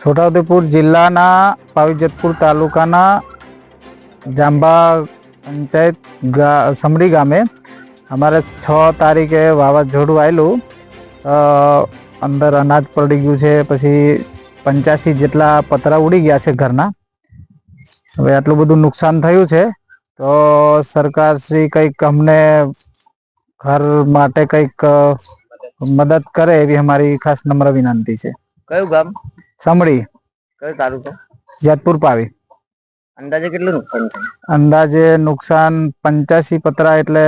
છોટાઉદેપુર જિલ્લાના પાવીજતપુર તાલુકાના જાંબા પંચાયત સમડી ગામે અમારે છ તારીખે વાવાઝોડું આવેલું અંદર અનાજ પડી ગયું છે, પછી પંચ્યાસી જેટલા પતરા ઉડી ગયા છે ઘરના. હવે આટલું બધું નુકસાન થયું છે, તો સરકાર શ્રી કંઈક અમને ઘર માટે કંઈક મદદ કરે એવી અમારી ખાસ નમ્ર વિનંતી છે. કયું ગામ? સમડી કયો તાલુકો? જેતપુર પાવી. અંદાજે કેટલું નુકસાન થયું અંદાજે નુકસાન પંચ્યાસી પતરા એટલે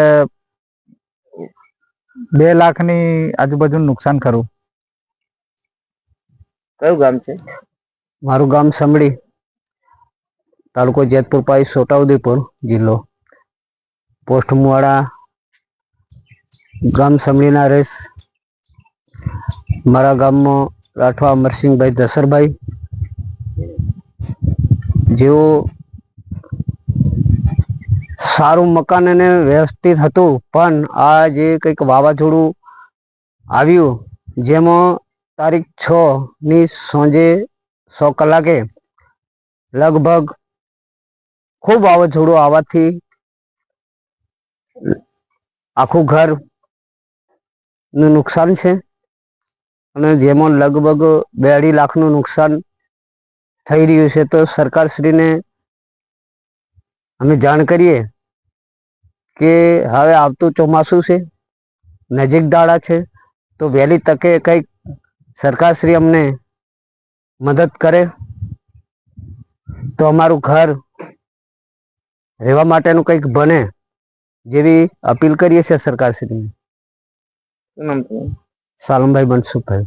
બે લાખની આજુબાજુ નુકસાન ખરું. કયું ગામ છે? મારું ગામ સમડી. તાલુકો જેતપુર પાઈ છોટાઉદેપુર જિલ્લો. પોસ્ટ મુવાડા. ગામ સમડીના રેસ મારા ગામમાં રાઠવા અમરસિંહભાઈ દસરભાઈ. જેઓ સારું મકાન અને વ્યવસ્થિત હતું, પણ આ જે કંઈક વાવાઝોડું આવ્યું, જેમાં તારીખ છ ની સાંજે સો કલાકે લગભગ ખૂબ વાવાઝોડું આવવાથી આખું ઘરનું નુકસાન છે. અને જેમાં લગભગ બે અઢી લાખનું નુકસાન થઈ રહ્યું છે, તો સરકારશ્રીને અમે જાણ કરીએ કે હવે આવતું ચોમાસું છે, નજીક દાડા છે, તો વહેલી તકે કંઈક સરકારશ્રી અમને મદદ કરે. તો અમારું ઘર રહેવા માટેનું કંઈક બને, જેવી અપીલ કરીએ છીએ સરકારશ્રીને. સાલમભાઈ મનસુખભાઈ